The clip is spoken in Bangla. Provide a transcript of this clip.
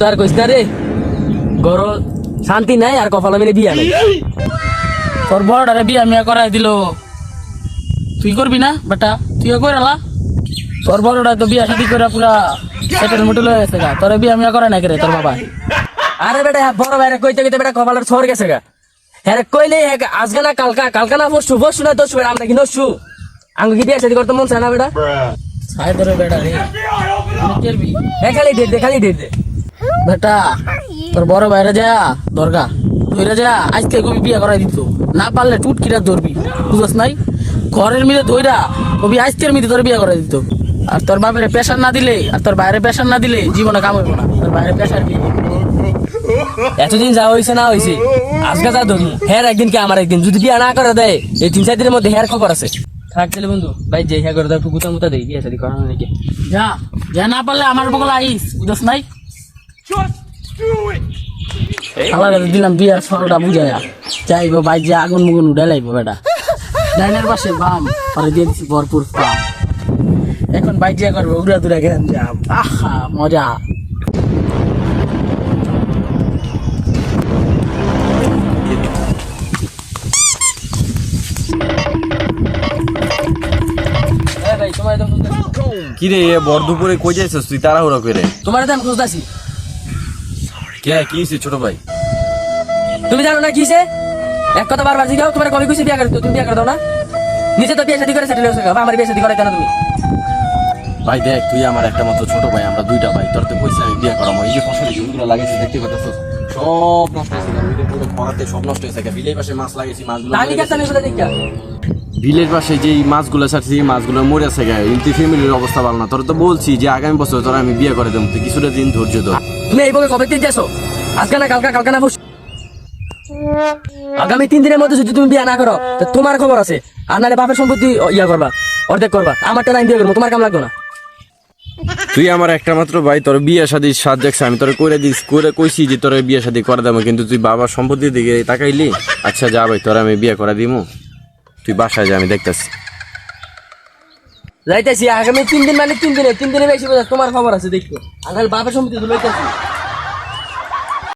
তার কইস না রে গর শান্তি নাই আর কপালে মেরে বিয়া তোর বড়টারে বিয়া মিয়া করাই দিল তুই করবি না? বেটা তুইও করালা তোর বড়টা তো বিয়া শাদি করে পুরা সেটেল হয়ে গেছে গা তোর বিয়া মিয়া করে রে তোর বাবা আরে বেটা বড় ভাইরে কইতে কইতে বেটা কপালের ছড় গেছে গা হ্যাঁ কইলে আজকে না কালকা কালকা না পরশু পরশু না বেটা আমরা কি নসু আঙ্গ কি শাদি করতে মন চায় না বেটা। ছাই ধরে বেটা রে। হ্যাঁ খালি ডেট দে খালি ডেট দে। বেটা তোর বড় ভাইরা যা দরগা। তুইরা যা আজকে কবি বিয়া করাই দিত। না পারলে টুটকিটা ধরবি। বুঝস নাই? ঘরের মিলে ধইরা কবি আজকের মিলে তোর বিয়া করাই দিত। আর তোর বাপের প্রেশার না দিলে আর তোর বাইরে প্রেশার না দিলে জীবনে কাম হইব না। তোর বাইরে প্রেশার দিয়ে এতদিন যা হয়েছে না হয়েছে আজকে যা ধরি হ্যাঁ একদিন কি আমার একদিন? যদি বিয়া না করে দেয় এই তিন চার দিনের মধ্যে হ্যার খবর আছে। থাক তাহলে বন্ধু ভাই যে হ্যাঁ করে দাও একটু গুতা মুতা দেই শাদি করানো নাকি? যা যা না পারলে আমার বগল আইস বুঝস নাই? খালা দিলাম বিয়ার সরটা বুঝাইয়া যাইব বাইর যে আগুন মুগুন উঠে লাইব বেটা। ডাইনের পাশে বাম পরে দিয়ে দিচ্ছি ভরপুর পাম এখন বাইর যে করব উড়া দুরা গেলাম যাম আহা মজা। তোমার একদম কি রে এ বর কই যাইছিস তুই? তাড়াহুড়া করে। তোমার একদম খুঁজতেছি। কে কি হইছে ছোট ভাই? তুমি জানো না কিসে এক কথা বারবার জিগাও তোমার কবে খুশি বিয়া করে তুমি বিয়া করে দাও না? নিজে তো বিয়ে শাদি করে সেটেল হয়েছে আমার বিয়ে শাদি করে কেন তুমি? ভাই দেখ তুই আমার একটা মাত্র ছোট ভাই আমরা দুইটা ভাই তোর তো পয়সা আমি বিয়ে করাবো এই যে ফসল জমিগুলো লাগাইছি দেখতে পাচ্ছ সব নষ্ট হয়েছে পুরো খরাতে সব নষ্ট হয়েছে বিলের পাশে মাছ লাগাইছি মাছগুলো বিলের পাশে যে মাছগুলো ছাড়ছি মাছগুলো মরে আছে গায়ে। কিন্তু ফ্যামিলির অবস্থা ভালো না। তোর তো বলছি যে আগামী বছর তোর আমি বিয়ে করে দেবো। তুই কিছুটা দিন ধৈর্য ধর। তুমি এই বকে কবে তিন যাচ্ছ আজকে না কালকা কালকা না পরশু। আগামী তিন দিনের মধ্যে যদি তুমি বিয়া না করো তো তোমার খবর আছে। আর নাহলে বাপের সম্পত্তি ইয়া করবা অর্ধেক করবা। আমারটা লাইন দিয়ে করব তোমার কাম লাগবে না। তুই আমার একটা মাত্র ভাই তোর বিয়ে শাদি সাত দেখছে আমি তোর কইরা দিস করে কইছি যে তোর বিয়ে শাদি করে দেবো কিন্তু তুই বাবার সম্পত্তির দিকে তাকাইলি? আচ্ছা যা ভাই তোর আমি বিয়ে করে দিমু। তুই বাসায় যা, আমি দেখতেছি। যাইতেছি, আগামী তিন দিন মানে তিন দিনে তিন দিনে বেশি বোঝা তোমার খবর আছে দেখো আগামী বাপের সম্পত্তি তো লইতেছি।